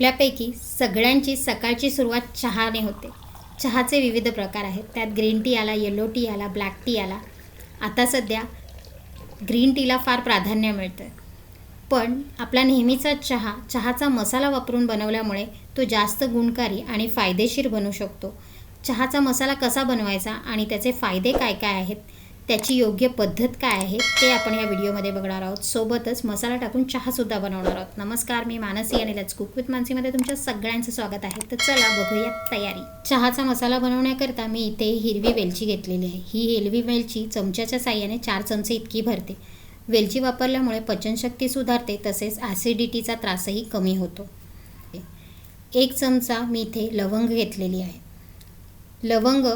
आपल्यापैकी सगळ्यांची सकाळची सुरुवात चहाने होते. चहाचे विविध प्रकार आहेत. त्यात ग्रीन टी आला येलो टी आला ब्लॅक टी आला. आता सध्या ग्रीन टीला फार प्राधान्य मिळतं पण आपला नेहमीचा चहा चहाचा मसाला वापरून बनवल्यामुळे तो जास्त गुणकारी आणि फायदेशीर बनू शकतो. चहाचा मसाला कसा बनवायचा आणि त्याचे फायदे काय काय आहेत त्याची योग्य पद्धत काय आहे ते आपण या व्हिडिओमध्ये बघणार आहोत. सोबतच मसाला टाकून चहासुद्धा बनवणार आहोत. नमस्कार मी मानसी आणि लेट्स कुक विथ मानसीमध्ये तुमच्या सगळ्यांचं स्वागत आहे. तर चला बघूया तयारी. चहाचा मसाला बनवण्याकरता मी इथे हिरवी वेलची घेतलेली आहे. ही हिरवी वेलची चमच्याच्या साह्याने चार चमचे इतकी भरते. वेलची वापरल्यामुळे पचनशक्ती सुधारते तसेच ॲसिडिटीचा त्रासही कमी होतो. एक चमचा मी इथे लवंग घेतलेली आहे. लवंग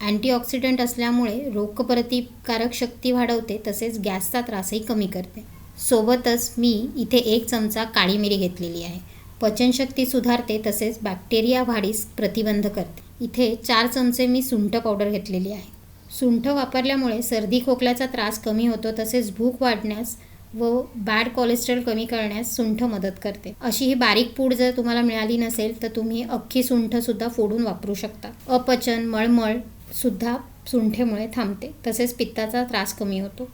अँटीऑक्सिडंट असल्यामुळे रोगप्रतिकारक शक्ती वाढवते तसेच गॅसचा त्रासही कमी करते. सोबतच मी इथे एक चमचा काळी मिरी घेतलेली आहे. पचनशक्ती सुधारते तसेच बॅक्टेरिया वाढीस प्रतिबंध करते. इथे चार चमचे मी सुंठ पावडर घेतलेली आहे. सुंठ वापरल्यामुळे सर्दी खोकल्याचा त्रास कमी होतो तसेच भूक वाढण्यास व बॅड कोलेस्ट्रॉल कमी करण्यास सुंठ मदत करते. अशी ही बारीक पूड जर तुम्हाला मिळाली नसेल तर तुम्ही अख्खी सुंठसुद्धा फोडून वापरू शकता. अपचन मळमळ सुद्धा सुंठेमुळे थांबते. तसेच पित्ताचा त्रास कमी होतो.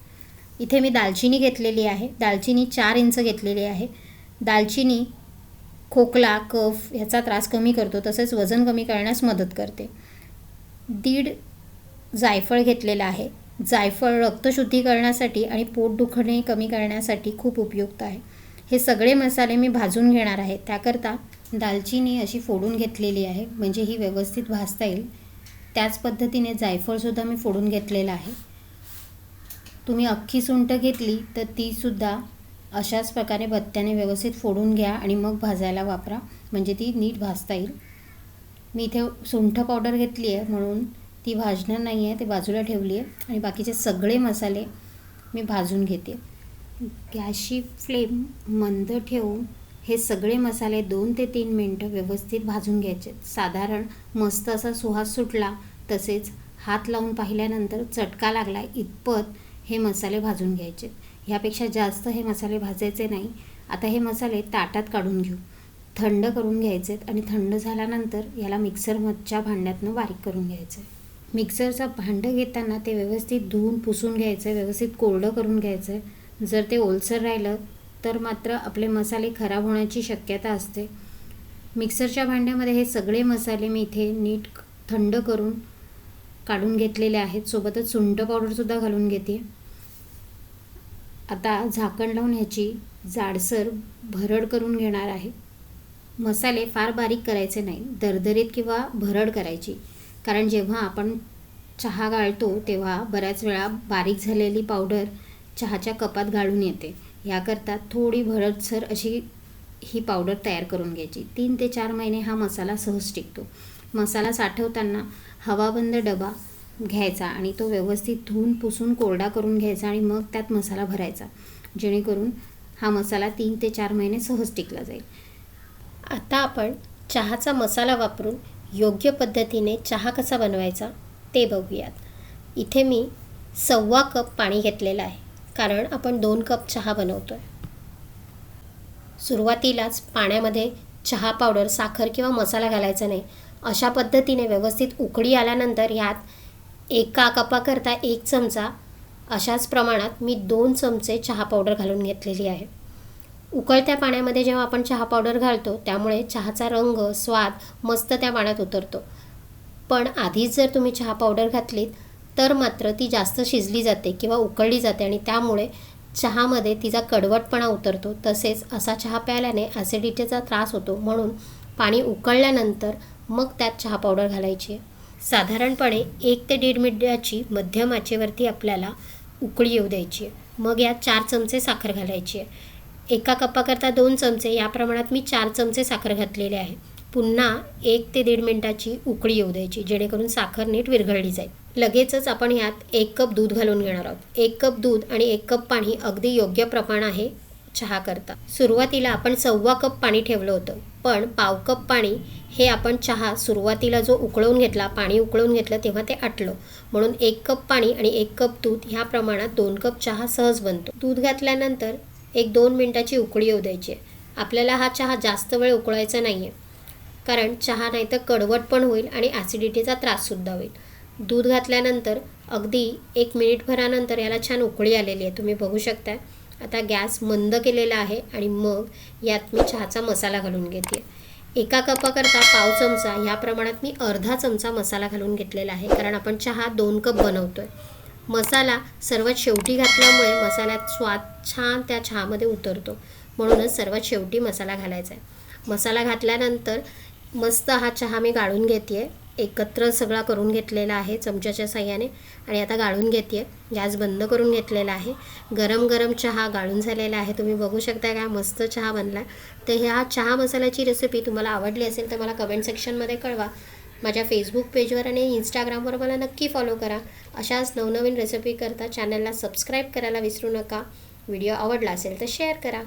इथे मी दालचिनी घेतलेली आहे. दालचिनी चार इंच घेतलेली आहे. दालचिनी खोकला कफ ह्याचा त्रास कमी करतो. तसेच वजन कमी करण्यास मदत करते. दीड जायफळ घेतलेलं आहे. जायफळ रक्तशुद्धीकरणासाठी आणि पोट दुखणे कमी करण्यासाठी खूप उपयुक्त आहे. हे सगळे मसाले मी भाजून घेणार आहे. त्याकरता दालचिनी अशी फोडून घेतलेली आहे. म्हणजे ही व्यवस्थित भाजता येईल. त्याच पद्धतीने जायफळसुद्धा मी फोडून घेतलेलं आहे. तुम्ही अख्खी सुंठ घेतली तर तीसुद्धा अशाच प्रकारे भत्त्याने व्यवस्थित फोडून घ्या आणि मग भाजायला वापरा. म्हणजे ती नीट भाजता येईल. मी इथे सुंठ पावडर घेतली आहे म्हणून ती भाजणार नाही आहे ते बाजूला ठेवली आहे. आणि बाकीचे सगळे मसाले मी भाजून घेते. गॅसची फ्लेम मंद ठेवून हे सगळे मसाले दोन ते तीन मिनटं व्यवस्थित भाजून घ्यायचे. साधारण मस्त असा सुहास सुटला तसेच हात लावून पाहिल्यानंतर चटका लागला इतपत हे मसाले भाजून घ्यायचे. ह्यापेक्षा जास्त हे मसाले भाजायचे नाही. आता हे मसाले ताटात काढून घेऊ. थंड करून घ्यायचेत आणि थंड झाल्यानंतर याला मिक्सरमधच्या भांड्यातनं बारीक करून घ्यायचं आहे मिक्सरचं भांडं घेताना ते व्यवस्थित धुवून पुसून घ्यायचं आहे व्यवस्थित कोरडं करून घ्यायचं आहे जर ते ओलसर राहिलं तर मात्र आपले मसाले खराब होण्याची शक्यता असते. मिक्सरच्या भांड्यामध्ये हे सगळे मसाले मी इथे नीट थंड करून काढून घेतलेले आहेत. सोबतच सुंट पावडरसुद्धा घालून घेते. आता झाकण लावून ह्याची जाडसर भरड करून घेणार आहे. मसाले फार बारीक करायचे नाही. दरदरीत किंवा भरड करायची. कारण जेव्हा आपण चहा गाळतो तेव्हा बऱ्याच वेळा बारीक झालेली पावडर चहाच्या कपात गाळून येते. याकरता थोडी भरडसर अशी ही पावडर तयार करून घ्यायची. तीन ते चार महिने हा मसाला सहज टिकतो. मसाला साठवताना हवाबंद डबा घ्यायचा आणि तो व्यवस्थित धुवून पुसून कोरडा करून घ्यायचा आणि मग त्यात मसाला भरायचा. जेणेकरून हा मसाला तीन ते चार महिने सहज टिकला जाईल. आता आपण चहाचा मसाला वापरून योग्य पद्धतीने चहा कसा बनवायचा ते बघूयात. इथे मी सव्वा कप पाणी घेतलेलं आहे कारण आपण दोन कप चहा बनवतो आहे सुरुवातीलाच पाण्यामध्ये चहा पावडर साखर किंवा मसाला घालायचा नाही अशा पद्धतीने व्यवस्थित उकळी आल्यानंतर ह्यात एका कपाकरता एक चमचा अशाच प्रमाणात मी दोन चमचे चहा पावडर घालून घेतलेली आहे. उकळत्या पाण्यामध्ये जेव्हा आपण चहा पावडर घालतो त्यामुळे चहाचा रंग स्वाद मस्त त्या पाण्यात उतरतो. पण आधीच जर तुम्ही चहा पावडर घातलीत तर मात्र ती जास्त शिजली जाते किंवा उकळली जाते आणि त्यामुळे चहामध्ये तिचा कडवटपणा उतरतो. तसेच असा चहा प्यायल्याने ॲसिडिटीचा त्रास होतो. म्हणून पाणी उकळल्यानंतर मग त्यात चहा पावडर घालायची. आहे साधारणपणे एक ते दीड मिनिटाची मध्यम आचेवरती आपल्याला उकळी येऊ द्यायची. आहे मग यात चार चमचे साखर घालायची. आहे एका कपाकरता दोन चमचे या प्रमाणात मी चार चमचे साखर घातलेले आहे. पुन्हा एक ते दीड मिनिटाची उकळी येऊ द्यायची जेणेकरून साखर नीट विरघळली जाईल. लगेचच आपण यात एक कप दूध घालून घेणार आहोत. एक कप दूध आणि एक कप पाणी अगदी योग्य प्रमाण आहे चहा करता. सुरुवातीला आपण सव्वा कप पाणी ठेवलं होतं. पण पाव कप पाणी हे आपण चहा सुरुवातीला जो उकळवून घेतला पाणी उकळवून घेतलं तेव्हा ते आटलं. म्हणून एक कप पाणी आणि एक कप दूध ह्या प्रमाणात दोन कप चहा सहज बनतो. दूध घातल्यानंतर एक दोन मिनटाची उकळी येऊ द्यायची. आहे आपल्याला हा चहा जास्त वेळ उकळायचा नाही आहे कारण चहा नाही तर कडवट पण होईल आणि ॲसिडिटीचा त्राससुद्धा होईल. दूध घातल्यानंतर अगदी एक मिनिटभरानंतर याला छान उकळी आलेली आहे. तुम्ही बघू शकता आता गॅस मंद केलेला आहे आणि मग यात मी चहाचा मसाला घालून घेते एका कपाकरता पाव चमचा ह्या प्रमाणात मी अर्धा चमचा मसाला घालून घेतलेला आहे कारण आपण चहा दोन कप बनवतो आहे मसाला सर्वात शेवटी घातल्यामुळे मसाल्यात स्वाद छान त्या चहामध्ये उतरतो. म्हणूनच सर्वात शेवटी मसाला घालायचा आहे. मसाला घातल्यानंतर मस्त हा चहा मी गाळून घेते एकत्र सगळा करून घेतलेला आहे चमच्याच्या साह्याने आणि आता गाळून घेते गॅस बंद करून घेतलेला आहे. गरम गरम चहा गाळून झालेला आहे. तुम्ही बघू शकता काय मस्त चहा बनला तर ह्या चहा मसाल्याची रेसिपी तुम्हाला आवडली असेल तर मला कमेंट सेक्शनमध्ये कळवा. माझ्या फेसबुक पेजवर आणि इंस्टाग्रामवर मला नक्की फॉलो करा. अशाच नवनवीन रेसिपी करता चॅनलला सबस्क्राईब करायला विसरू नका. व्हिडिओ आवडला असेल तर शेअर करा.